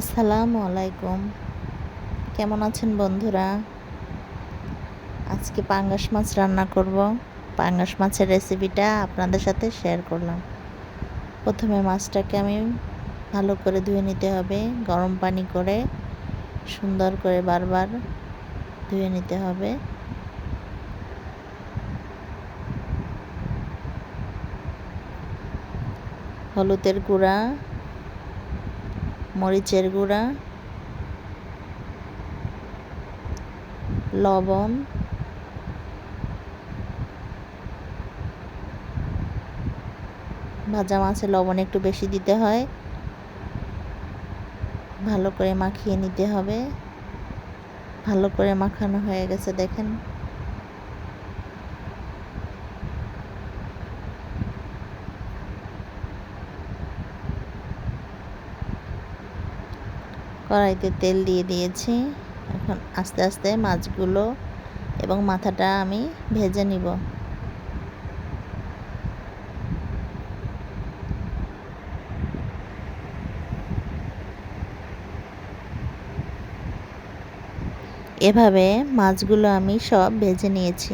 আসসালামু আলাইকুম। কেমন আছেন বন্ধুরা? আজকে পাঙ্গাস মাছ রান্না করব। পাঙ্গাস মাছের রেসিপিটা আপনাদের সাথে শেয়ার করলাম। প্রথমে মাছটাকে আমি ভালো করে ধুয়ে নিতে হবে, গরম পানি করে সুন্দর করে বারবার ধুয়ে নিতে হবে। হলুদের গুঁড়া মরিচের গুঁড়া, লবণ, ভাজা মাছে লবণ একটু বেশি দিতে হয়। ভালো করে মাখিয়ে নিতে হবে। ভালো করে মাখানো হয়ে গেছে, দেখেন। কড়াইতে তেল দিয়ে দিয়েছি। এখন আস্তে আস্তে মাছগুলো এবং মাথাটা আমি ভেজে নিব। এভাবে মাছগুলো আমি সব ভেজে নিয়েছি।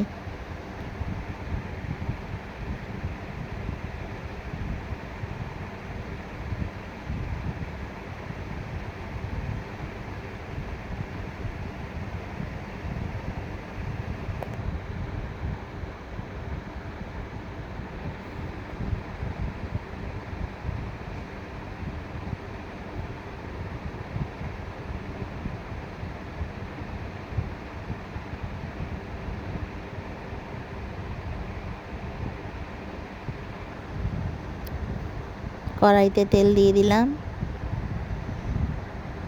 কড়াইতে তেল দিয়ে দিলাম।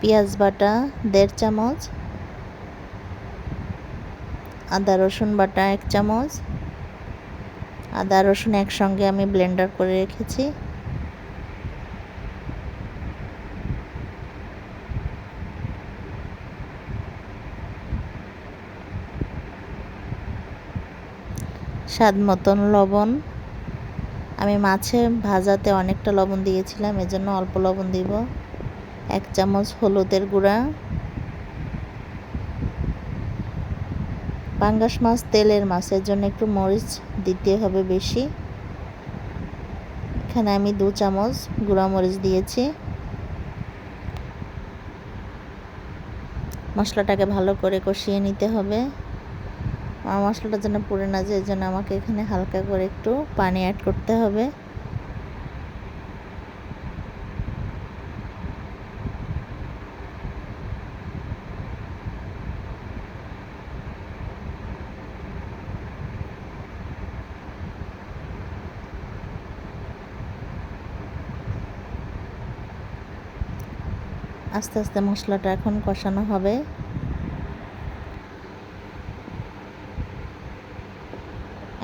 পেঁয়াজ বাটা, দেড় চামচ। আদা, রসুন বাটা, এক চামচ। আদা, রসুন একসঙ্গে আমি ব্লেন্ডার করে রেখেছি। স্বাদ মতন লবণ। আমি মাছে ভাজাতে অনেকটা লবণ দিয়েছিলাম, এজন্য অল্প লবণ দিব। এক চামচ হলুদের গুঁড়া। পাঙ্গাস মাছ তেলের মাছের জন্য একটু মরিচ দিতে হবে বেশি। এখানে আমি দু চামচ গুঁড়া মরিচ দিয়েছি। মশলাটাকে ভালো করে কষিয়ে নিতে হবে। মশলাটা যেন পুড়ে না যায় জন্য আমাকে এখানে হালকা করে একটু পানি অ্যাড করতে হবে। আস্তে আস্তে মশলাটা এখন কষানো হবে।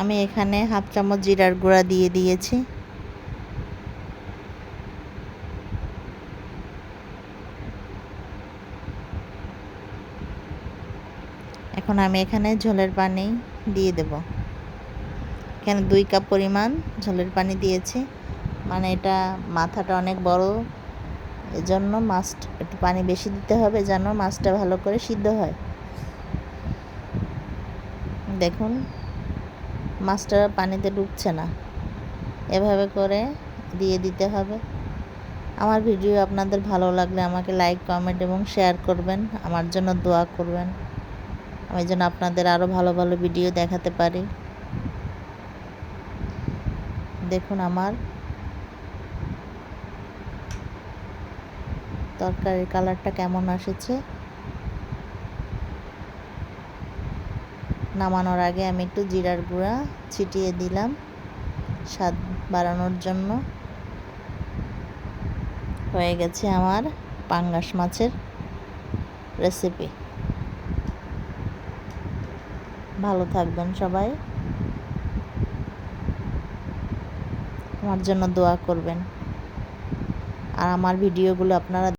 আমি এখানে হাফ চামচ জিরার গুঁড়া দিয়ে দিয়েছি। এখন আমি এখানে ঝোলের পানি দিয়ে দেব। এখানে দুই কাপ পরিমাণ ঝোলের পানি দিয়েছি। মানে এটা মাথাটা অনেক বড়, এজন্য মাছ একটু পানি বেশি দিতে হবে যেন মাছটা ভালো করে সিদ্ধ হয়। দেখুন মাছটা পানিতে ডুবছে না। এভাবে করে দিয়ে দিতে হবে। আমার ভিডিও আপনাদের ভালো লাগলে আমাকে লাইক কমেন্ট এবং শেয়ার করবেন। আমার জন্য দোয়া করবেন। আমি যেন আপনাদের আরও ভালো ভালো ভিডিও দেখাতে পারি। দেখুন আমার তরকারির কালারটা কেমন এসেছে নামানোর আগে আমি একটু জিরার গুঁড়া ছিটিয়ে দিলাম স্বাদ বাড়ানোর জন্য। হয়ে গেছে আমার পাঙ্গাস মাছের রেসিপি ভালো থাকবেন সবাই। আমার জন্য দোয়া করবেন। আর আমার ভিডিওগুলো আপনারা